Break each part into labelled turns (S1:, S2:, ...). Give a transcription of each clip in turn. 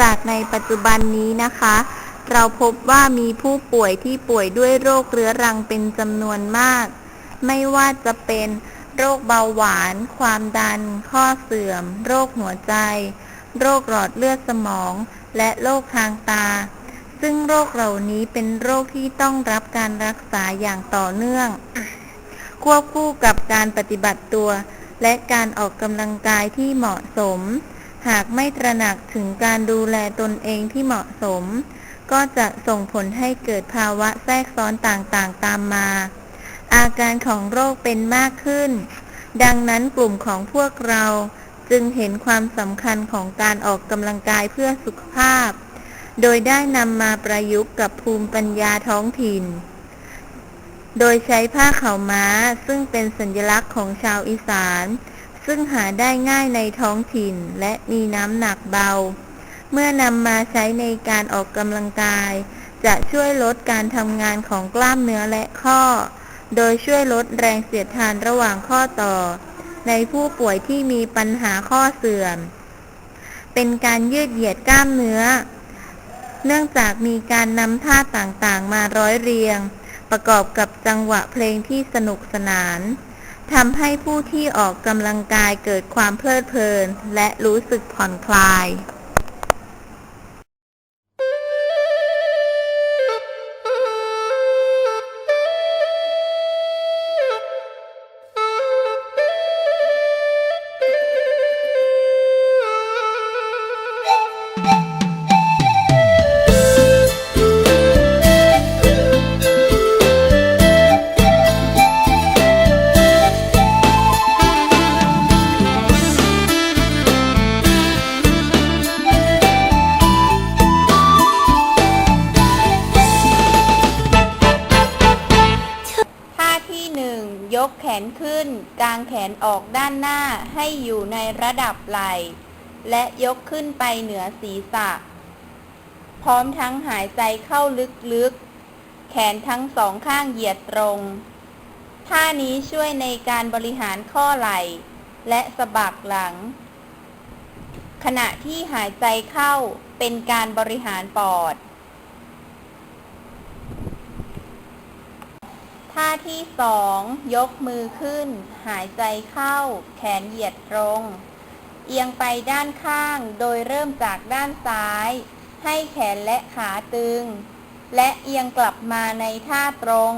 S1: จากในปัจจุบันนี้นะคะ เราพบว่ามีผู้ป่วยที่ป่วยด้วยโรคเรื้อรังเป็นจำนวนมาก ไม่ว่าจะเป็นโรคเบาหวาน ความดัน ข้อเสื่อม โรคหัวใจ โรคหลอดเลือดสมอง และโรคทางตา ซึ่งโรคเหล่านี้เป็นโรคที่ต้องรับการรักษาอย่างต่อเนื่อง ควบคู่กับการปฏิบัติตัว และการออกกำลังกายที่เหมาะสม หากไม่ตระหนักถึงการดูแลตนเองที่เหมาะสม ก็จะส่งผลให้เกิดภาวะแทรกซ้อนต่างๆตามมา อาการของโรคเป็นมากขึ้น ดังนั้นกลุ่มของพวกเราจึงเห็นความสำคัญของการออกกำลังกายเพื่อสุขภาพ โดยได้นำมาประยุกต์กับภูมิปัญญาท้องถิ่น โดยใช้ผ้าเขาม้าซึ่งเป็นสัญลักษณ์ของชาวอีสาน ซึ่งหาได้ง่ายในท้องถิ่นและมีน้ำหนักเบา เมื่อนำมาใช้ในการออกกำลังกาย จะช่วยลดการทำงานของกล้ามเนื้อและข้อ โดยช่วยลดแรงเสียดทานระหว่างข้อต่อ ในผู้ป่วยที่มีปัญหาข้อเสื่อม เป็นการยืดเหยียดกล้ามเนื้อ เนื่องจากมีการนำท่าต่างๆมาร้อยเรียง ประกอบกับจังหวะเพลงที่สนุกสนาน ทำให้ผู้ที่ออกกำลังกายเกิดความเพลิดเพลิน และรู้สึกผ่อนคลาย กางแขนออกด้านหน้าให้อยู่ในระดับไหล่ และยกขึ้นไปเหนือศีรษะ พร้อมทั้งหายใจเข้าลึกๆ แขนทั้งสองข้างเหยียดตรง ท่านี้ช่วยในการบริหารข้อไหล่ และสะบักหลัง ขณะที่หายใจเข้าเป็นการบริหารปอด ท่าที่สองยกมือขึ้น หายใจเข้า แขนเหยียดตรง เอียงไปด้านข้าง โดยเริ่มจากด้านซ้าย ให้แขนและขาตึง และเอียงกลับมาในท่าตรง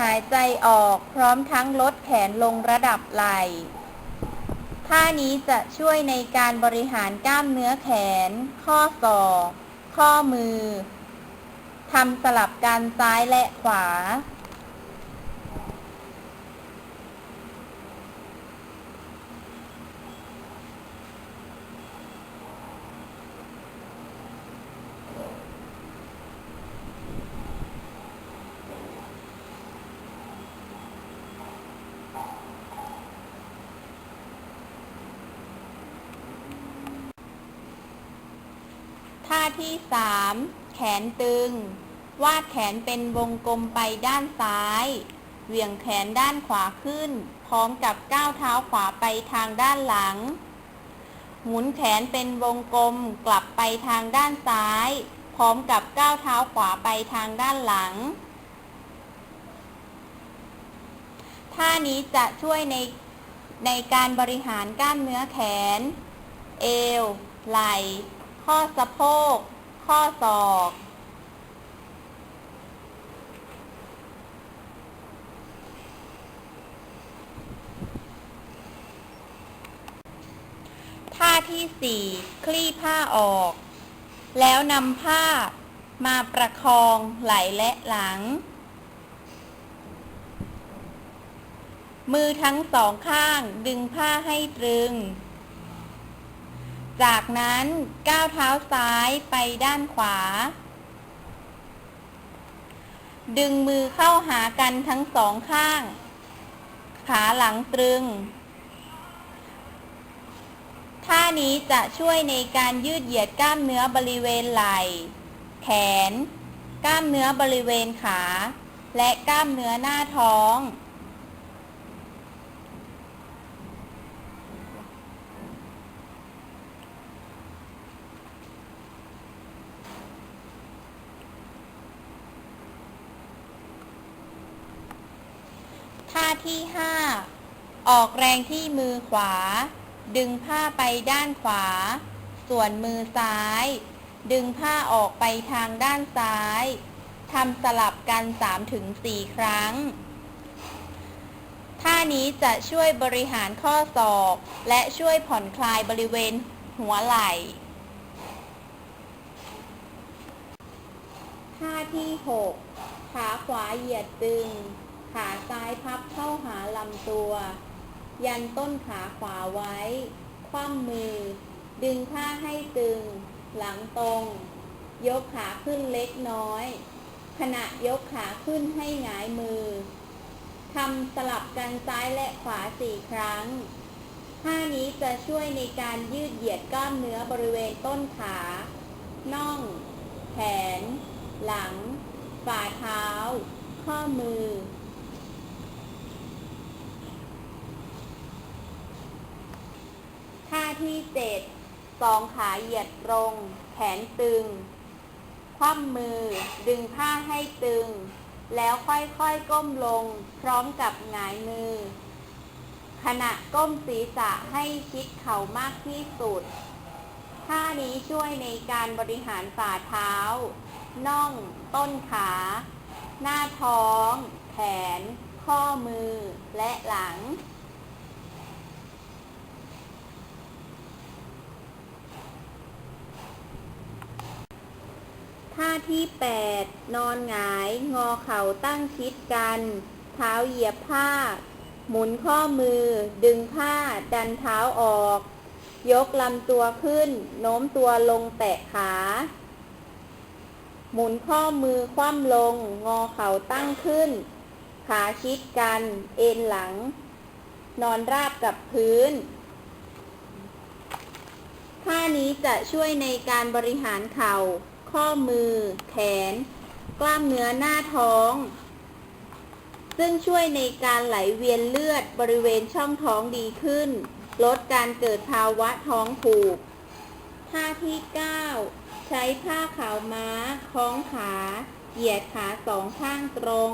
S1: หายใจออกพร้อมทั้งลดแขนลงระดับไหล่ท่านี้จะช่วยในการบริหารกล้ามเนื้อแขน ข้อศอก ข้อมือทำสลับกันซ้ายและขวาาที่ 3 แขนตึง วาดแขนเป็นวงกลมไปด้านซ้าย เหวี่ยงแขนด้านขวาขึ้น พร้อมกับก้าวเท้าขวาไปทางด้านหลัง หมุนแขนเป็นวงกลมกลับไปทางด้านซ้าย พร้อมกับก้าวเท้าขวาไปทางด้านหลัง ท่านี้จะช่วยในในการบริหารกล้ามเนื้อแขน เอว ไหล่ ข้อสะโพก ข้อศอก ท่าที่4คลี่ผ้าออก แล้วนำผ้ามาประคองไหล่และหลัง มือทั้งสองข้างดึงผ้าให้ตรึง จากนั้นก้าวเท้าซ้ายไปด้านขวา ดึงมือเข้าหากันทั้งสองข้าง ขาหลังตรึง ท่านี้จะช่วยในการยืดเหยียดกล้ามเนื้อบริเวณไหล่ แขน กล้ามเนื้อบริเวณขา และกล้ามเนื้อหน้าท้อง ที่ 5 ออกแรงที่มือขวา ดึงผ้าไปด้านขวา ส่วนมือซ้าย ดึงผ้าออกไปทางด้านซ้ายทำสลับกัน 3-4 ครั้ง ท่านี้จะช่วยบริหารข้อศอก และช่วยผ่อนคลายบริเวณหัวไหล่ ท่าที่ 6 ขาขวาเหยียดตึง ขาซ้ายพับเข้าหาลำตัว ยันต้นขาขวาไว้ คว่ำมือ ดึงผ้าให้ตึง หลังตรง ยกขาขึ้นเล็กน้อย ขณะยกขาขึ้นให้หงายมือทำสลับกันซ้ายและขวาสี่ครั้งท่านี้จะช่วยในการยืดเหยียดกล้ามเนื้อบริเวณต้นขา น่อง แขน หลัง ฝ่าเท้า ข้อมือ ท่าที่เจ็ดสองขาเหยียดตรง แขนตึง คว่ำมือ ดึงผ้าให้ตึง แล้วค่อยๆก้มลง พร้อมกับหงายมือ ขณะก้มศีรษะให้ชิดเข่ามากที่สุด ท่านี้ช่วยในการบริหารฝ่าเท้า น่อง ต้นขา หน้าท้อง แขน ข้อมือ และหลัง ที่ 8 นอนหงาย งอเข่าตั้งชิดกัน เท้าเหยียบผ้า หมุนข้อมือ ดึงผ้า ดันเท้าออก ยกลำตัวขึ้น โน้มตัวลงแตะขา หมุนข้อมือคว่ำลง งอเข่าตั้งขึ้น ขาชิดกัน เอ็นหลัง นอนราบกับพื้นท่านี้จะช่วยในการบริหารเข่า ข้อมือ แขน กล้ามเนื้อหน้าท้อง ซึ่งช่วยในการไหลเวียนเลือดบริเวณช่องท้องดีขึ้น ลดการเกิดภาวะท้องผูก ท่าที่ 9 ใช้ผ้าขาวม้า คล้องขา เหยียดขาสองข้างตรง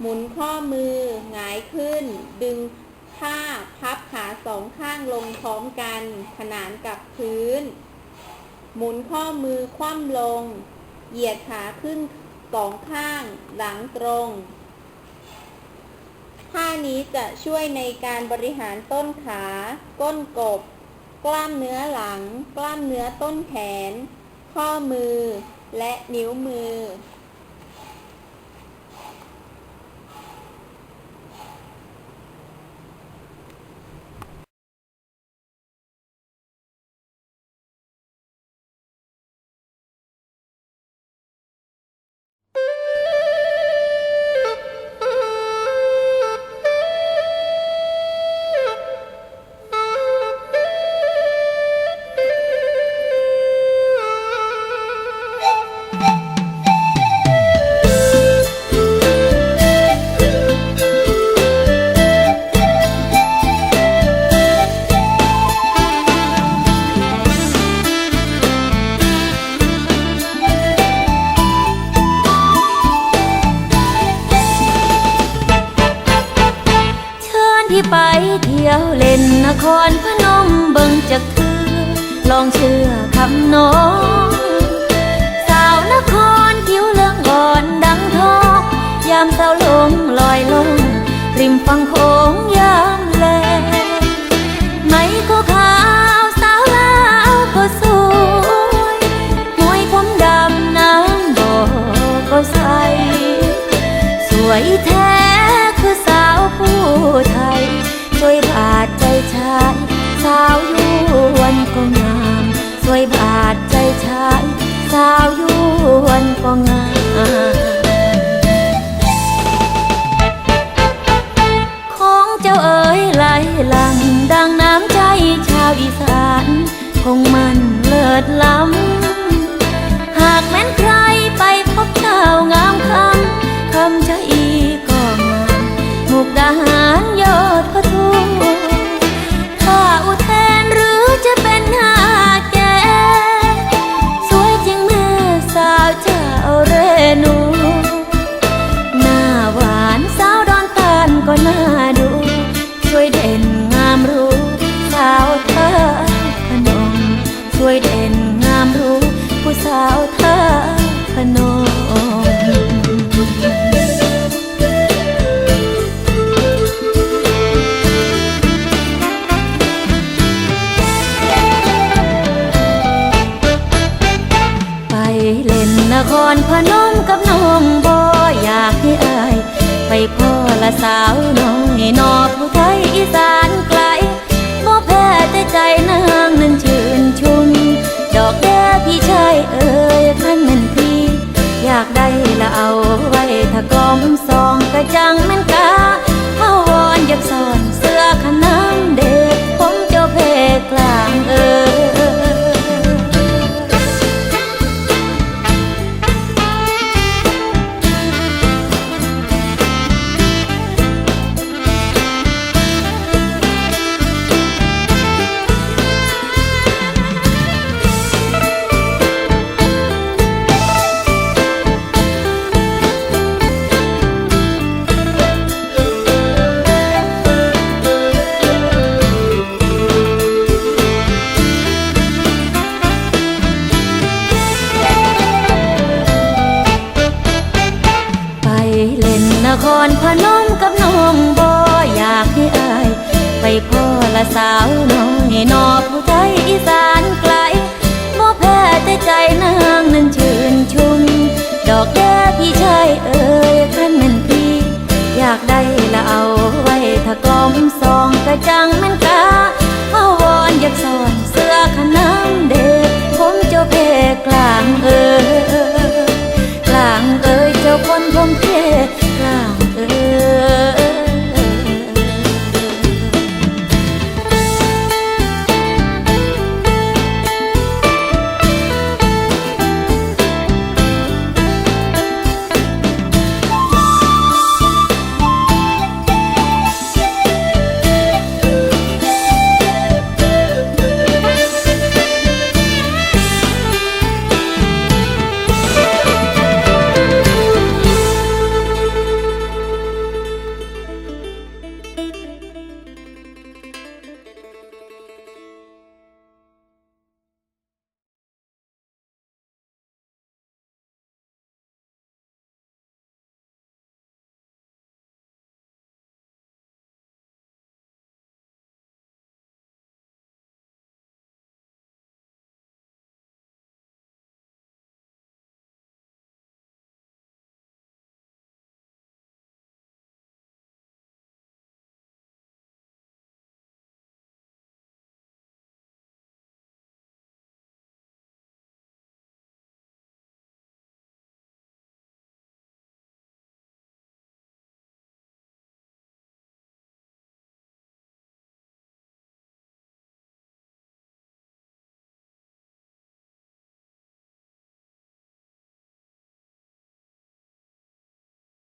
S1: หมุนข้อมือ หงายขึ้น ดึงผ้าพับขาสองข้างลงพร้อมกัน ขนานกับพื้น หมุนข้อมือคว่ำลง เหยียดขาขึ้นสองข้าง หลังตรง ท่านี้จะช่วยในการบริหารต้นขา ก้นกบ กล้ามเนื้อหลัง กล้ามเนื้อต้นแขน ข้อมือ และนิ้วมือ
S2: พี่ไปเที่ยวเล่นนครพนมเบิ่งจักคือลองเชื่อคำน้องสาวนครผิวเลืองอ่อนดังทองยามเศร้าลงลอยลงริมฝั่งโขงยาม สาวน้อยนอผู้ไทยอีสานไกลบ่แพ้แต่ใจนางนั้นชื่นชุม ดอกแด้พี่ชายเอ่ยคันแมันพี่ อยากได้ละเอาไว้ถ้ากลอมส ครพนมกับน้องบ่อยากให้อาย ไปพ่อละสาวน้องให้นอบผู้ใจอีสานไกลบ่แพ้แต่ใจนางนั้นชื่นชุ่มดอกแด้พี่ชายเอ่ยคันแม่นพี่ อยากได้ละเอาไว้ถ้ากลมซองกระจังแม่นกะเอาวอนอยากสอน